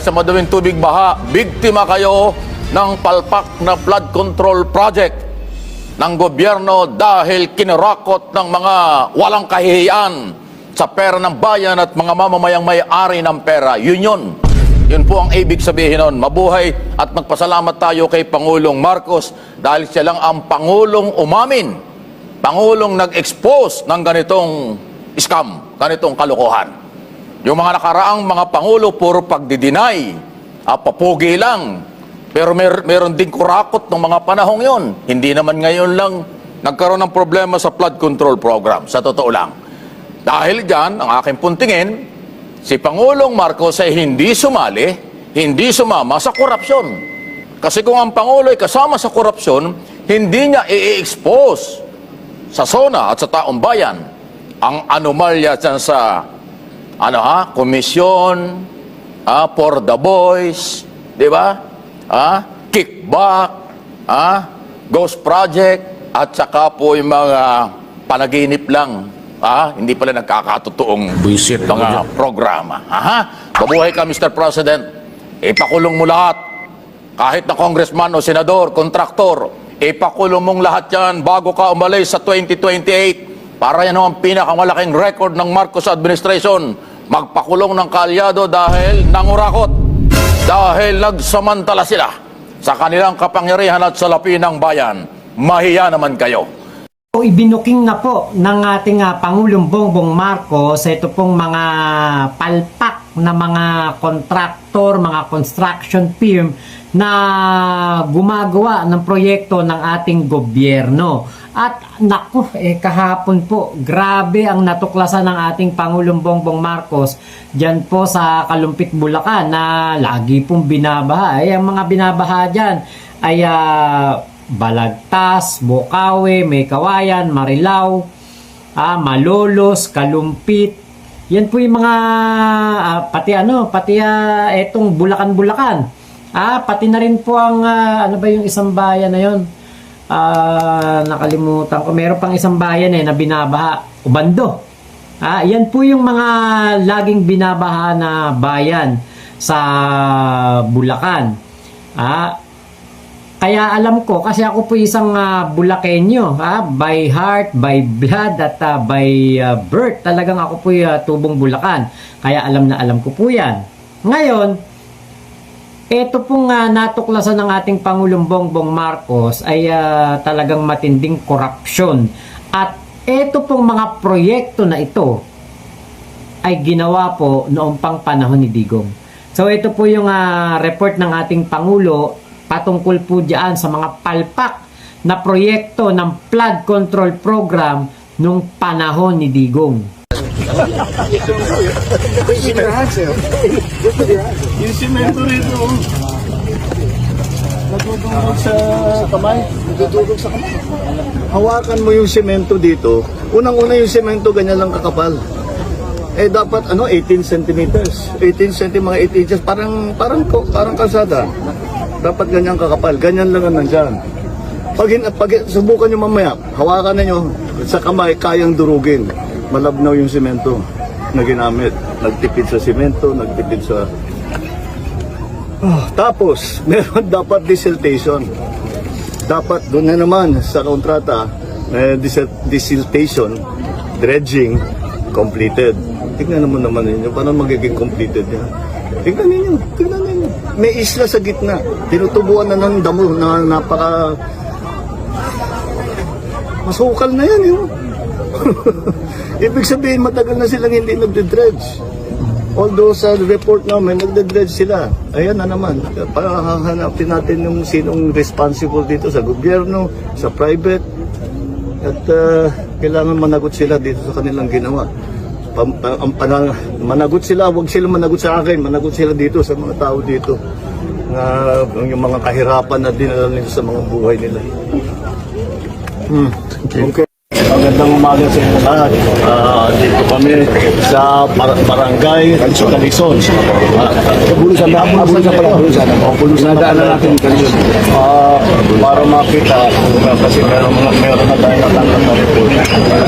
Sa madawing tubig baha, biktima kayo ng palpak na flood control project ng gobyerno dahil kinirakot ng mga walang kahihiyan sa pera ng bayan at mga mamamayang may-ari ng pera. Yun yun. Yun po ang ibig sabihin nun. Mabuhay at magpasalamat tayo kay Pangulong Marcos dahil siya lang ang Pangulong umamin. Pangulong nag-expose ng ganitong scam, ganitong kalokohan. Yung mga nakaraang mga pangulo, puro pagdidinay, ah, papugi lang. Pero mer meron din kurakot ng mga panahong yon. Hindi naman ngayon lang nagkaroon ng problema sa flood control program, sa totoo lang. Dahil dyan, ang aking puntingin, si Pangulong Marcos ay hindi sumali, hindi sumama sa korupsyon. Kasi kung ang Pangulo ay kasama sa korupsyon, hindi niya i-expose sa SONA at sa taong bayan ang anomalya dyan sa ano ha, komisyon, ah, for the boys, di ba? Ah, kickback, ah, ghost project, at saka po yung mga panaginip lang. Ah, hindi pala nagkakatotoong Buisit mga programa. Aha, mabuhay ka Mr. President. Ipakulong mo lahat. Kahit na congressman o senador, kontraktor, ipakulong mong lahat yan bago ka umalis sa 2028 para yan ang pinakamalaking record ng Marcos administration. Magpakulong ng kalyado dahil nangurakot. Dahil nagsamantala sila sa kanilang kapangyarihan at salapi ng bayan. Mahiya naman kayo. O ibinuking na po ng ating ah, Pangulong Bongbong Marcos ito pong mga palpak na mga kontraktor, mga construction firm na gumagawa ng proyekto ng ating gobyerno. At naku, eh kahapon po, grabe ang natuklasan ng ating Pangulong Bongbong Marcos dyan po sa Kalumpit, Bulacan na lagi pong binabaha. Eh, ang mga binabaha dyan ay ah, Balagtas, Bukawi, May Kawayan, Marilao, ah, Malolos, Kalumpit. Yan po yung mga ah, pati ano, pati ah, etong Bulacan-Bulacan. Ah, pati na rin po ang ah, ano ba yung isang bayan na yon? Ah, nakalimutan ko. Meron pang isang bayan eh na binabaha, Ubando. Ah, yan po yung mga laging binabaha na bayan sa Bulacan. Ah, kaya alam ko, kasi ako po isang uh, Bulakenyo, ha? by heart, by blood, at ah, by ah, birth. Talagang ako po uh, tubong Bulacan. Kaya alam na alam ko po yan. Ngayon, ito pong ah, natuklasan ng ating Pangulong Bongbong Marcos ay ah, talagang matinding korupsyon. At ito pong mga proyekto na ito ay ginawa po noong pang panahon ni Digong. So ito po yung ah, report ng ating Pangulo patungkol po diyan sa mga palpak na proyekto ng flood control program nung panahon ni Digong. Yung simento rito, oh. Nagdudurog sa kamay. Nagdudurog sa kamay. Hawakan mo yung simento dito. Unang-una yung simento, ganyan lang kakapal. Eh dapat ano 18 centimeters. 18 cm mga 8 inches parang parang ko parang kalsada. Dapat ganyan kakapal. Ganyan lang ang nandyan. Pag, pag subukan nyo mamaya, hawakan ninyo sa kamay, kayang durugin. Malabnaw yung simento na ginamit. Nagtipid sa simento, nagtipid sa... Ah, tapos, meron dapat desiltation. Dapat doon na naman sa kontrata, eh, desiltation, dredging, completed. Tingnan naman naman ninyo, paano magiging completed yan? Tingnan ninyo, tingnan ninyo. May isla sa gitna. Tinutubuan na ng damo na napaka... Masukal na yan, yun. Ibig sabihin, matagal na silang hindi nagde-dredge. Although sa report namin, nagde-dredge sila. Ayan na naman. Para hahanapin natin yung sinong responsible dito sa gobyerno, sa private. At uh, kailangan managot sila dito sa kanilang ginawa. Pam, pa- ang pana- managot sila, wag sila managot sa akin, managot sila dito sa mga tao dito. Na yung mga kahirapan na dinala nila sa mga buhay nila. Hmm. Okay. Magandang umaga sa inyo lahat. Ah, dito kami sa bar- barangay Calison. Ah, Bulusan na, bulusan pala, bulusan. Oh, bulusan na pala. natin Ah, para makita kasi meron mga meron na tayo natanggap na report.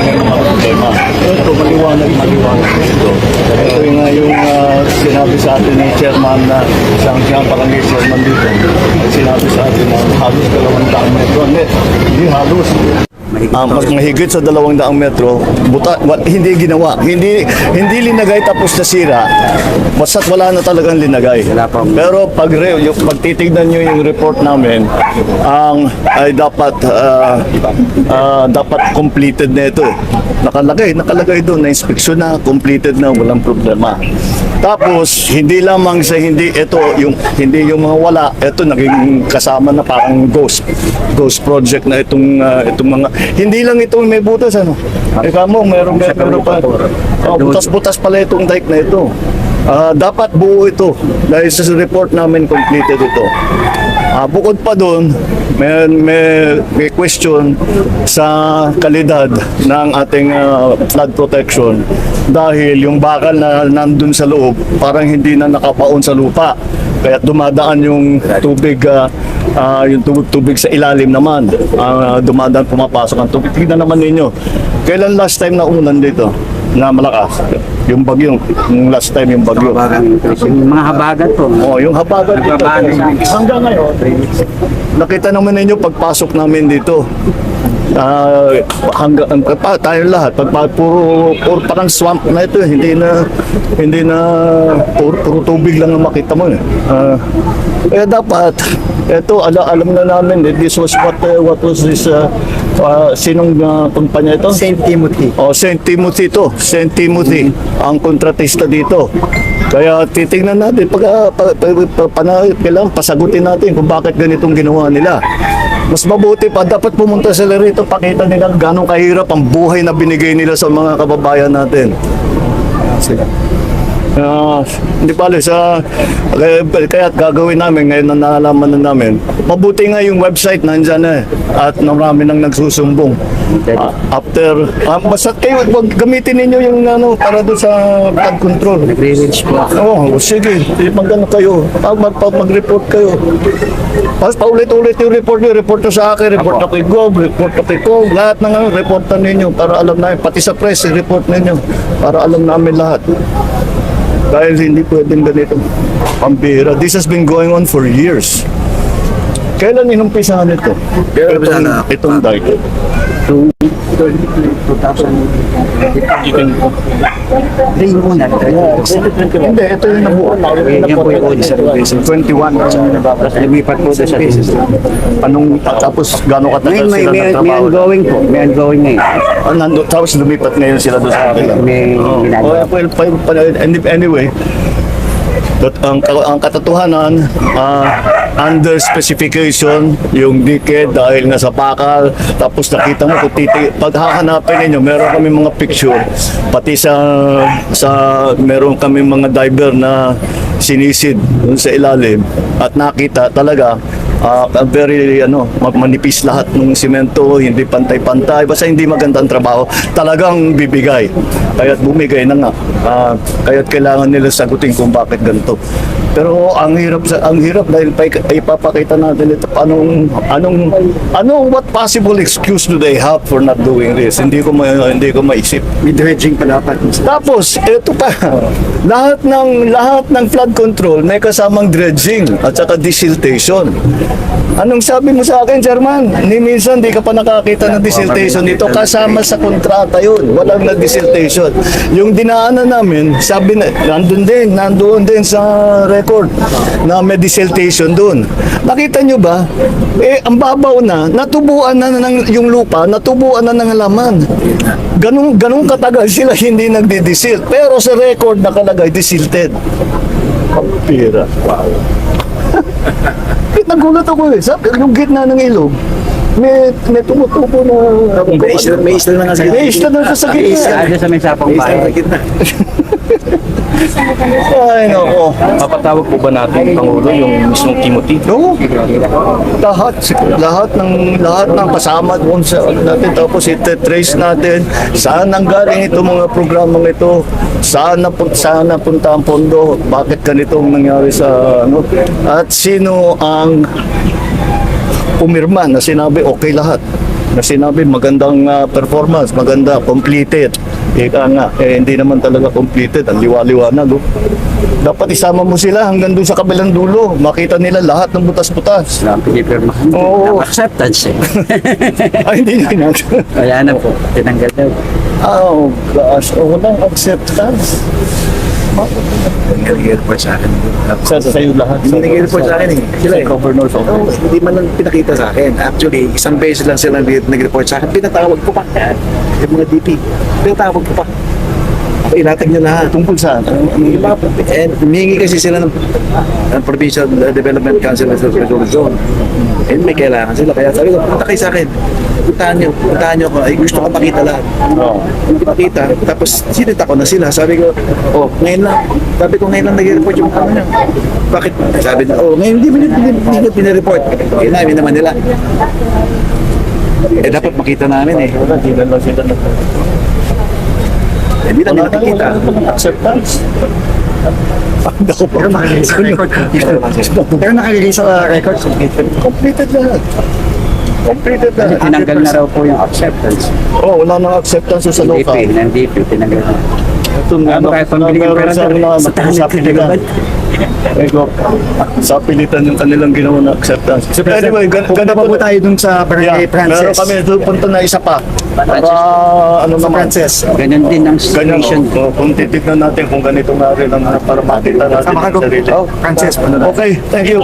May mga problema. Ito maliwanag, maliwanag ito. Ito yung, yung sinabi sa atin ni chairman na isang siyang barangay chairman dito. Sinabi sa atin na halos dalawang taon metro. Hindi, hindi halos. Ah, mas mahigit sa dalawang daang metro, buta, wa- hindi ginawa. Hindi hindi linagay tapos nasira. Basta't wala na talagang linagay. Pero pag, re, yung, pag titignan nyo yung report namin, ang ay dapat ah, ah, dapat completed na ito. Nakalagay, nakalagay doon na inspeksyon na, completed na, walang problema. Tapos, hindi lamang sa hindi ito, yung hindi yung mga wala, ito naging kasama na parang ghost ghost project na itong ah, itong mga hindi lang ito may butas ano. Eka mo, meron meron pa. Oh, butas-butas pala itong dike na ito. Ah, dapat buo ito dahil sa report namin completed ito. Ah, bukod pa doon, may, may, may question sa kalidad ng ating ah, flood protection dahil yung bakal na nandun sa loob parang hindi na nakapaon sa lupa. Kaya dumadaan yung tubig ah, ah, yung tubig, tubig sa ilalim naman. Ah, dumadaan pumapasok ang tubig. Tignan naman ninyo. Kailan last time na ulan dito? Na malakas. Yung bagyo, yung last time yung bagyo. Yung mga habagat po. Oh, yung habagat dito. Hanggang ngayon, nakita naman ninyo pagpasok namin dito. Ah, hanggang pa, tayo lahat pag pa, puro, puro parang swamp na ito eh. hindi na hindi na puro, puro tubig lang ang makita mo eh. Ah, kaya dapat ito ala, alam na namin eh, this was what uh, what was this uh, uh, sinong uh, kumpanya ito? St. Timothy. Oh, St. Timothy to. St. Timothy ang kontratista dito. Kaya titingnan natin pag uh, pa, pa, pa, pana- kailangan pasagutin natin kung bakit ganitong ginawa nila. Mas mabuti pa dapat pumunta sila rito pakita nila ganong kahirap ang buhay na binigay nila sa mga kababayan natin. Ah, hindi pala sa kaya, kaya gagawin namin ngayon na nalaman na namin. Mabuti nga yung website nandiyan na eh, at marami nang nagsusumbong. Ah, after ah, basta kayo wag gamitin ninyo yung ano para doon sa flood control. Nagre-reach po. Oo, oh, sige. Magano kayo. Pag mag, mag-report kayo. Tapos paulit-ulit yung report nyo. Report nyo sa akin, report na kay Gob, report na kay Kog. Lahat ng ano, reportan ninyo para alam namin. Pati sa press, report ninyo. Para alam namin lahat. Dahil hindi pwedeng ganito. Pambira. This has been going on for years. Kailan inumpisahan ito? Itong, itong dike. Rin po na. Hindi, ito yung nabuo. Yan po yung audition. 21. Tapos lumipat po sa Anong, tapos gano'ng katagal may, sila ongoing po. May ongoing ngayon. Ah, nando, tapos lumipat ngayon sila doon sa kanila. May Oh, ginagawa. well, well, well, any- anyway, ang, ang katatuhanan, ah, under specification, yung dikit dahil nga sa pakal, tapos nakita mo, kung titi, pag hahanapin ninyo, meron kami mga picture, pati sa, sa meron kami mga diver na sinisid dun sa ilalim, at nakita talaga, ah, very ano, ma- manipis lahat ng simento, hindi pantay-pantay, basta hindi maganda ang trabaho, talagang bibigay. Kaya't bumigay na nga. Ah, kaya't kailangan nila sagutin kung bakit ganito. Pero ang hirap sa ang hirap dahil pa ipapakita natin ito anong anong anong what possible excuse do they have for not doing this? Hindi ko ma, hindi ko maisip. May dredging pa dapat. Tapos, ito pa, lahat ng lahat ng flood control may kasamang dredging at saka desiltation. Anong sabi mo sa akin, Chairman? Ni minsan di ka pa nakakita ng desiltation dito kasama sa kontrata yun. Walang na desiltation. Yung dinaanan namin, sabi na, nandun din, nandoon din sa record na may desiltation doon. Nakita nyo ba? Eh, ang babaw na, natubuan na ng yung lupa, natubuan na ng halaman. Ganong, ganong katagal sila hindi nagdi-desilt. Pero sa record nakalagay, desilted. Pampira. Wow. Nagulat ako eh. Sabi, yung gitna ng ilog, may, may tumutubo na... May isla, may isla na nga sa May isla na sa gitna. Isa sa may sapang bahay. Ay, nako. Mapatawag po ba natin, Pangulo, yung mismong Timothy? No. Lahat, lahat ng lahat ng kasama doon sa ano natin tapos ite-trace natin saan ang galing itong mga programang ito, saan na saan napunta ang pondo, bakit ganitong nangyari sa ano at sino ang pumirma na sinabi okay lahat na sinabi magandang ah, performance, maganda, completed. Ika nga, eh, hindi naman talaga completed, ang liwa-liwanag. Oh. Dapat isama mo sila hanggang doon sa kabilang dulo. Makita nila lahat ng butas-butas. Wala ang pinipirma. Oo. Acceptance eh. Ay, hindi na ginagawa. Kaya na po. Tinanggal daw. Oh, gosh. Oh, walang acceptance. nag-report sa akin. Sa sa'yo lahat. Hindi nag-report sa akin eh. Sila eh. Governor's Oo, office. hindi man lang pinakita sa akin. Actually, isang beses lang sila nag- nag-report sa akin. Pinatawag ko pa. Yung mga DP. Pinatawag ko pa. Ilatag niya lahat. Tungkol saan? Mga, eh, humingi kasi sila ng, ng Provincial Development Council ng Central Zone. Eh, may kailangan sila. Kaya sabi ko, punta kayo sa akin. Puntahan niyo, puntahan niyo ako. Ay, gusto ko makita lahat. Oo. Hindi makita. Tapos, sinita ko na sila. Sabi ko, oh, ngayon lang. Sabi ko, ngayon lang nag-report yung ano niya. Bakit? Sabi na, oh, ngayon hindi mo hindi, hindi. Eh, namin naman nila. Eh, dapat makita namin eh. Wala, di na lang sila Eh, Hindi nila nakikita. Acceptance. Pero nakalagay sa record. Pero nakalagay sa record. Completed lahat. Completed lahat. Tinanggal na raw po yung acceptance. Oh, wala nang acceptance sa local. Ng DP, tinanggal na. Ito nga, Ano kaya pambili ng pera sa Sa tahanan sa pilitan. Ego, sa pilitan yung kanilang ginawa na acceptance. So, anyway, gan Punta pa po tayo dun sa Barangay Yeah, Frances. meron kami doon punta na isa pa. Para ano naman. Frances. Ganun din ang Ganyan, situation. oh, kung titignan natin kung ganito nga rin ang para makita natin ka ang sarili. Oh, Frances. Okay, thank you.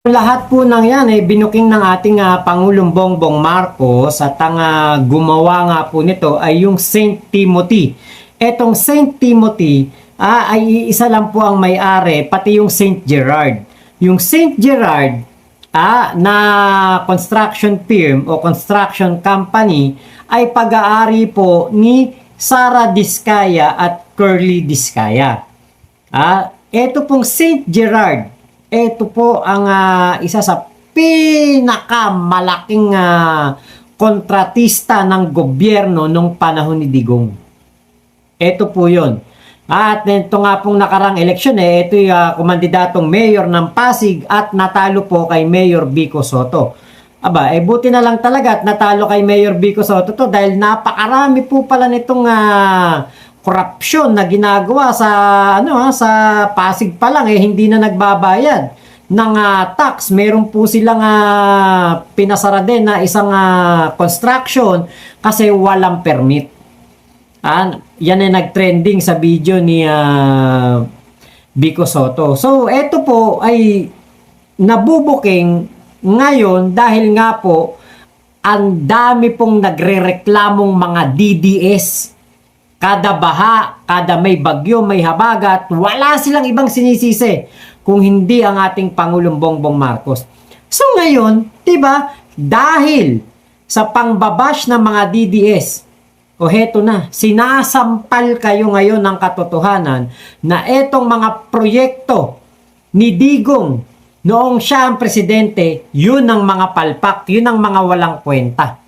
Lahat po ng yan eh, binuking ng ating ah, Pangulong Bongbong Marcos at ang ah, gumawa nga po nito ay yung St. Timothy. Etong St. Timothy ah, ay isa lang po ang may-ari, pati yung St. Gerard. Yung St. Gerard ah, na construction firm o construction company ay pag-aari po ni Sara Diskaya at Curly Diskaya. Ah, ito pong St. Gerard, ito po ang ah, isa sa pinakamalaking ah, kontratista ng gobyerno nung panahon ni Digong. Ito po 'yon. At ito nga pong nakarang eleksyon eh, ito yung ah, kumandidatong mayor ng Pasig at natalo po kay Mayor Vico Soto. Aba, eh buti na lang talaga at natalo kay Mayor Vico Soto to dahil napakarami po pala nitong ah, korupsyon na ginagawa sa ano ha, sa Pasig pa lang eh hindi na nagbabayad ng ah, tax. Meron po silang ah, pinasara din na isang ah, construction kasi walang permit. Ah, yan ay nag-trending sa video ni ah, Vico Soto. So, eto po ay nabubuking ngayon dahil nga po ang dami pong nagrereklamong mga DDS. Kada baha, kada may bagyo, may habagat, wala silang ibang sinisisi kung hindi ang ating Pangulong Bongbong Marcos. So ngayon, 'di ba? Dahil sa pangbabash ng mga DDS, o heto na, sinasampal kayo ngayon ng katotohanan na etong mga proyekto ni Digong noong siya ang presidente, yun ang mga palpak, yun ang mga walang kwenta.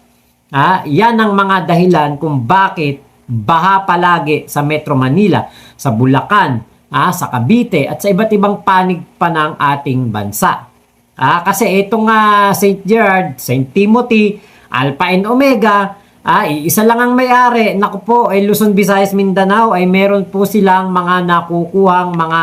Ah, yan ang mga dahilan kung bakit baha palagi sa Metro Manila, sa Bulacan, ah, sa Cavite at sa iba't ibang panig pa ng ating bansa. Ah, kasi itong nga St. Gerard, St. Timothy, Alpha and Omega, ah, isa lang ang may-ari. Naku po, ay Luzon, Visayas, Mindanao ay meron po silang mga nakukuhang mga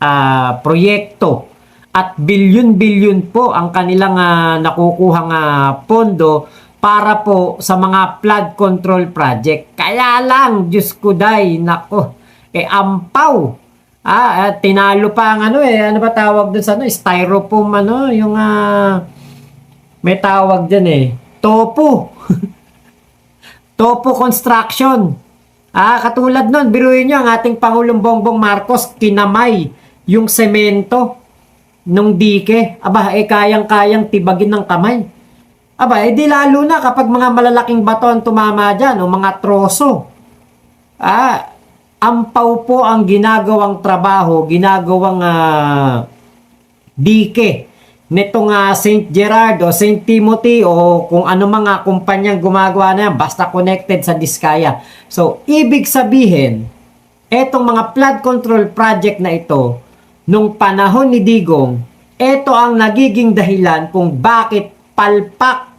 ah, proyekto at bilyon-bilyon po ang kanilang ah, nakukuhang ah, pondo para po sa mga flood control project. Kaya lang, Diyos ko day, nako, eh ampaw. Ah, ah, tinalo pa ang ano eh, ano ba tawag doon sa ano, styrofoam ano, yung ah, may tawag dyan eh, topo. topo construction. Ah, katulad nun, biruin nyo ang ating Pangulong Bongbong Marcos, kinamay yung semento nung dike. Aba, eh kayang-kayang tibagin ng kamay. Aba, eh di lalo na kapag mga malalaking bato ang tumama dyan o mga troso. Ah, ampaw po ang ginagawang trabaho, ginagawang ah, dike nitong ah, St. Gerard o St. Timothy o kung ano mga kumpanyang gumagawa na yan, basta connected sa Diskaya. So, ibig sabihin, etong mga flood control project na ito, nung panahon ni Digong, ito ang nagiging dahilan kung bakit palpak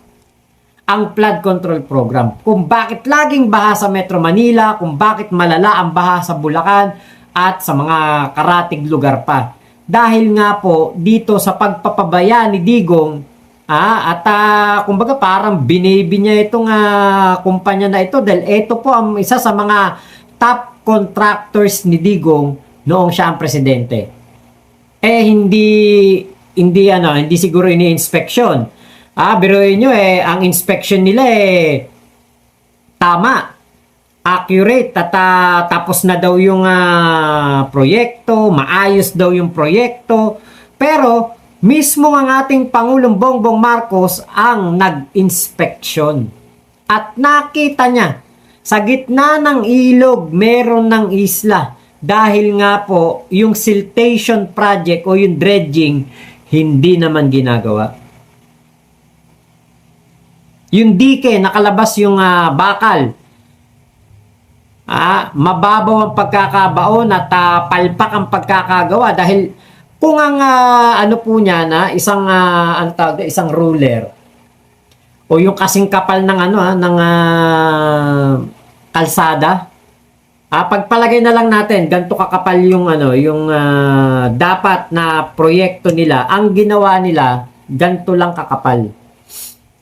ang flood control program. Kung bakit laging baha sa Metro Manila, kung bakit malala ang baha sa Bulacan at sa mga karatig lugar pa. Dahil nga po dito sa pagpapabaya ni Digong ah, at ah, kumbaga parang binibi niya itong ah, kumpanya na ito dahil ito po ang isa sa mga top contractors ni Digong noong siya ang presidente eh hindi hindi ano, hindi siguro ini-inspection. Ah, biruin nyo eh, ang inspection nila eh tama, accurate at ah, tapos na daw yung ah, proyekto, maayos daw yung proyekto. Pero mismo ang ating Pangulong Bongbong Marcos ang nag-inspection. At nakita niya sa gitna ng ilog meron ng isla dahil nga po yung siltation project o yung dredging hindi naman ginagawa. Yung dike, nakalabas yung ah, bakal. Ah, mababaw ang pagkakabaon at ah, ang pagkakagawa dahil kung ang ah, ano po niya na isang ah, ano tawag isang ruler o yung kasing kapal ng ano ah, ng ah, kalsada Ah, pagpalagay na lang natin, ganito kakapal yung ano, yung ah, dapat na proyekto nila. Ang ginawa nila, ganito lang kakapal.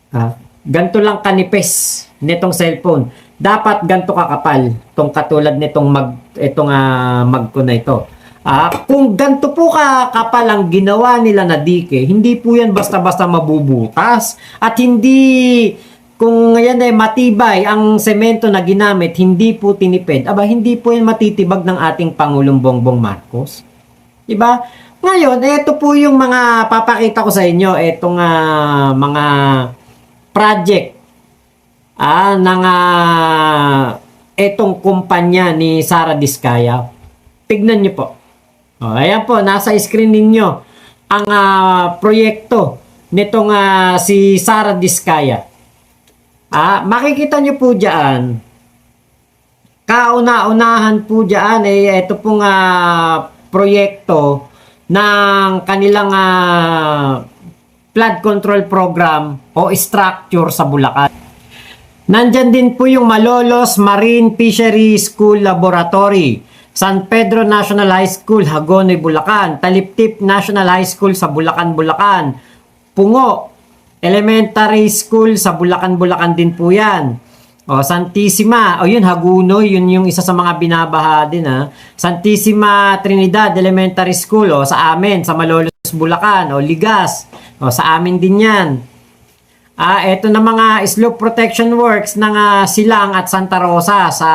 Ah, ganito lang kanipis nitong cellphone. Dapat ganito kakapal, tong katulad nitong mag itong ah, mag ko na ito. Ah, kung ganito po kakapal ang ginawa nila na dike, hindi po yan basta-basta mabubutas at hindi kung yan ay matibay ang semento na ginamit, hindi po tinipid. Aba, hindi po yan matitibag ng ating Pangulong Bongbong Marcos. Diba? Ngayon, ito po yung mga papakita ko sa inyo, itong ah, mga project ah, ng ah, itong kumpanya ni Sara Diskaya. Tignan niyo po. O, ayan po, nasa screen ninyo ang ah, proyekto nitong ah, si Sara Diskaya. Ah, makikita nyo po dyan, kauna-unahan po dyan, eh, ito pong ah, proyekto ng kanilang ah, flood control program o structure sa Bulacan. Nandyan din po yung Malolos Marine Fishery School Laboratory, San Pedro National High School, Hagonoy, Bulacan, Taliptip National High School sa Bulacan, Bulacan, Pungo Elementary School sa Bulacan, Bulacan din po yan. O, Santissima, o yun, Hagunoy, yun yung isa sa mga binabaha din ha. Santissima Trinidad Elementary School, o sa amin, sa Malolos, Bulacan, o Ligas, o sa amin din yan. Ah, ito na mga slope protection works ng ah, Silang at Santa Rosa sa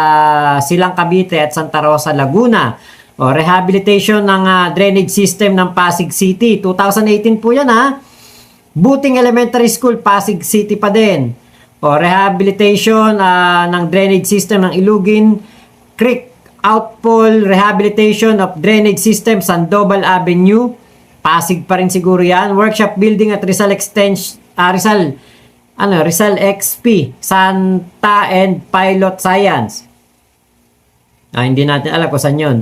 Silang Cavite at Santa Rosa Laguna. O rehabilitation ng ah, drainage system ng Pasig City. 2018 po 'yan ha. Buting Elementary School Pasig City pa din. O rehabilitation ah, ng drainage system ng Ilugin Creek Outfall Rehabilitation of Drainage System Sandoval Avenue. Pasig pa rin siguro yan. Workshop building at Rizal Extension, ah, Rizal, ano, Rizal XP, Santa and Pilot Science. Ah, hindi natin alam kung saan yun.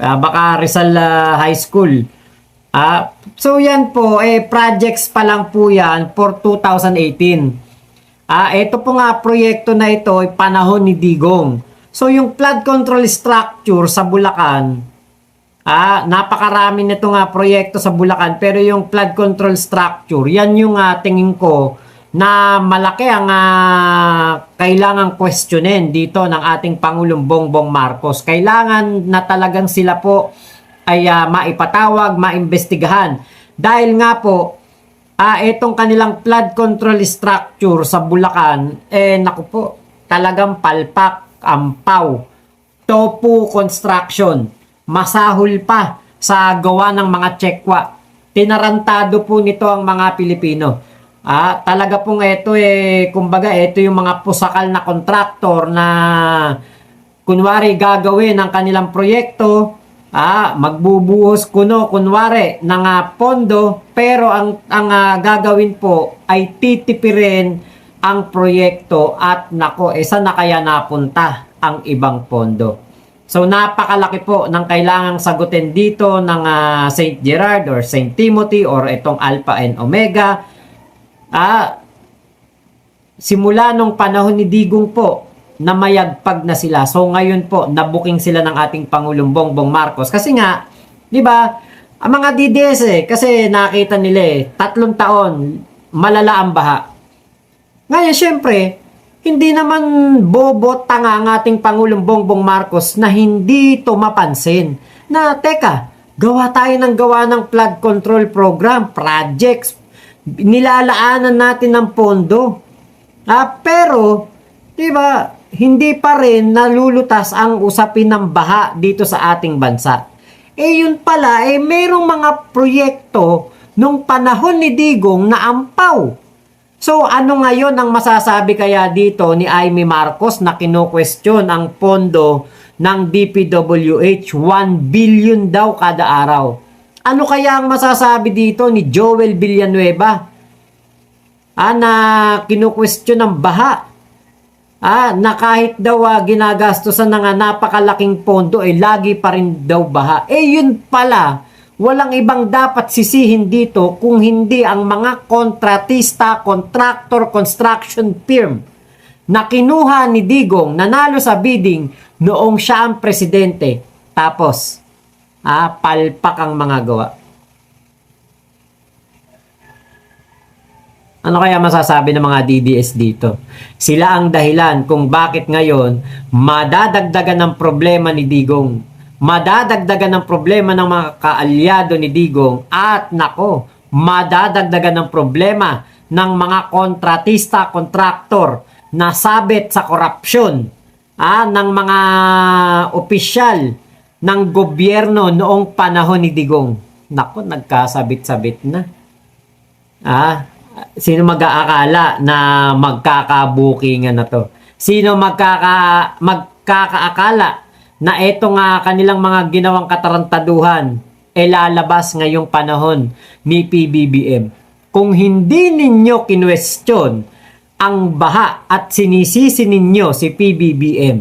Ah, baka Rizal ah, High School. Ah, so yan po, eh, projects pa lang po yan for 2018. Ah, ito po nga proyekto na ito ay panahon ni Digong. So yung flood control structure sa Bulacan, ah, napakarami nito nga proyekto sa Bulacan pero yung flood control structure, yan yung ah, tingin ko na malaki ang ah, kailangang questionin dito ng ating Pangulong Bongbong Marcos. Kailangan na talagang sila po ay ah, maipatawag, maimbestigahan. Dahil nga po, ah, itong kanilang flood control structure sa Bulacan, eh naku po, talagang palpak, ampaw, topu construction, masahol pa sa gawa ng mga tsekwa. Tinarantado po nito ang mga Pilipino. Ah, talaga pong ito eh, kumbaga ito yung mga pusakal na kontraktor na kunwari gagawin ng kanilang proyekto, ah, magbubuhos kuno kunwari ng ah, pondo, pero ang ang ah, gagawin po ay titipirin ang proyekto at nako, eh saan na kaya napunta ang ibang pondo? So napakalaki po ng kailangang sagutin dito ng ah, St. Gerard or St. Timothy or itong Alpha and Omega. Ah, simula nung panahon ni Digong po na mayagpag na sila. So ngayon po nabuking sila ng ating Pangulong Bongbong Marcos kasi nga, 'di ba? Ang mga DDS eh kasi nakita nila eh tatlong taon malala ang baha. Ngayon syempre, hindi naman bobo tanga ang ating Pangulong Bongbong Marcos na hindi ito mapansin. Na teka, gawa tayo ng gawa ng flood control program, projects, nilalaanan natin ng pondo. Ah, pero, di ba, hindi pa rin nalulutas ang usapin ng baha dito sa ating bansa. Eh yun pala, eh merong mga proyekto nung panahon ni Digong na ampaw. So ano ngayon ang masasabi kaya dito ni Amy Marcos na kino-question ang pondo ng DPWH 1 billion daw kada araw? Ano kaya ang masasabi dito ni Joel Villanueva? ah, na kinu-question ng baha. Ah, na kahit daw ah, ginagastosan ng napakalaking pondo, eh lagi pa rin daw baha. Eh yun pala, walang ibang dapat sisihin dito kung hindi ang mga kontratista, contractor, construction firm na kinuha ni Digong, nanalo sa bidding noong siya ang presidente. Tapos, ah, palpak ang mga gawa. Ano kaya masasabi ng mga DDS dito? Sila ang dahilan kung bakit ngayon madadagdagan ng problema ni Digong. Madadagdagan ng problema ng mga kaalyado ni Digong at nako, madadagdagan ng problema ng mga kontratista, kontraktor na sabit sa korupsyon ah, ng mga opisyal ng gobyerno noong panahon ni Digong. Nako, nagkasabit-sabit na. Ah, sino mag-aakala na magkakabukingan na to? Sino magkaka magkakaakala na eto nga kanilang mga ginawang katarantaduhan e lalabas ngayong panahon ni PBBM? Kung hindi ninyo kinwestiyon ang baha at sinisisi ninyo si PBBM,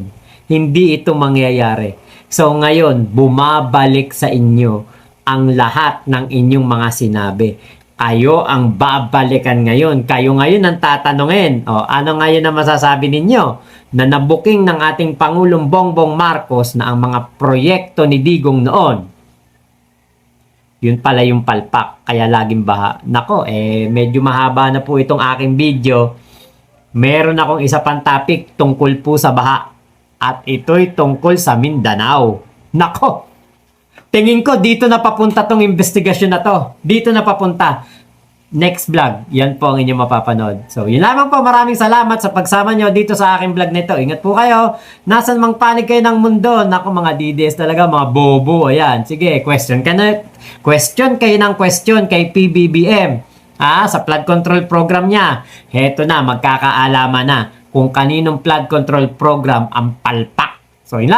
hindi ito mangyayari. So ngayon, bumabalik sa inyo ang lahat ng inyong mga sinabi. Kayo ang babalikan ngayon. Kayo ngayon ang tatanungin. O, ano ngayon ang masasabi ninyo? Na nabuking ng ating Pangulong Bongbong Marcos na ang mga proyekto ni Digong noon, yun pala yung palpak. Kaya laging baha. Nako, eh, medyo mahaba na po itong aking video. Meron akong isa pang topic tungkol po sa baha. At ito'y tungkol sa Mindanao. Nako, Tingin ko dito na papunta tong investigasyon na to. Dito na papunta. Next vlog, yan po ang inyong mapapanood. So, yun lamang po. Maraming salamat sa pagsama nyo dito sa aking vlog nito. Ingat po kayo. Nasaan mang panig kayo ng mundo. Naku, mga DDS talaga, mga bobo. Ayan, sige, question ka na. Question kayo ng question kay PBBM. Ah, sa flood control program niya. Heto na, magkakaalaman na kung kaninong flood control program ang palpak. So, lamang.